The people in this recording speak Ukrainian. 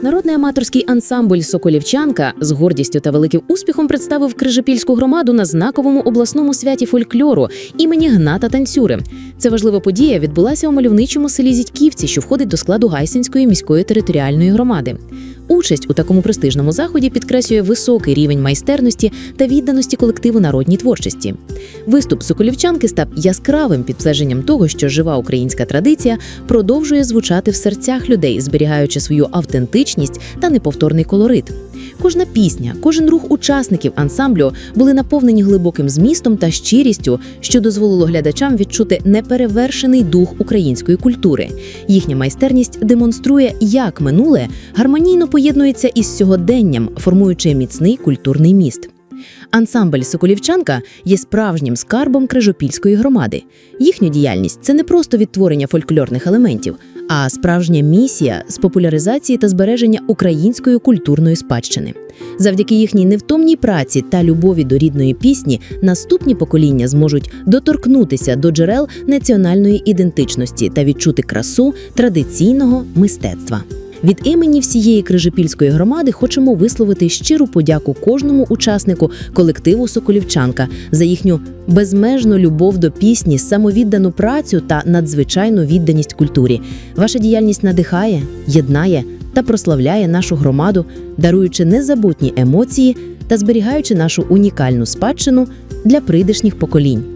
Народний аматорський ансамбль Соколівчанка з гордістю та великим успіхом представив Крижопільську громаду на знаковому обласному святі фольклору імені Гната Танцюри. Це важлива подія відбулася у мальовничому селі Зітьківці, що входить до складу Гайсинської міської територіальної громади. Участь у такому престижному заході підкреслює високий рівень майстерності та відданості колективу народній творчості. Виступ соколівчанки став яскравим підтвердженням того, що жива українська традиція продовжує звучати в серцях людей, зберігаючи свою автентичність та неповторний колорит. Кожна пісня, кожен рух учасників ансамблю були наповнені глибоким змістом та щирістю, що дозволило глядачам відчути неперевершений дух української культури. Їхня майстерність демонструє, як минуле гармонійно поєднується із сьогоденням, формуючи міцний культурний міст. Ансамбль Соколівчанка є справжнім скарбом Крижопільської громади. Їхня діяльність це не просто відтворення фольклорних елементів, а справжня місія з популяризації та збереження української культурної спадщини. Завдяки їхній невтомній праці та любові до рідної пісні наступні покоління зможуть доторкнутися до джерел національної ідентичності та відчути красу традиційного мистецтва. Від імені всієї Крижопільської громади хочемо висловити щиру подяку кожному учаснику колективу Соколівчанка за їхню безмежну любов до пісні, самовіддану працю та надзвичайну відданість культурі. Ваша діяльність надихає, єднає та прославляє нашу громаду, даруючи незабутні емоції та зберігаючи нашу унікальну спадщину для прийдешніх поколінь.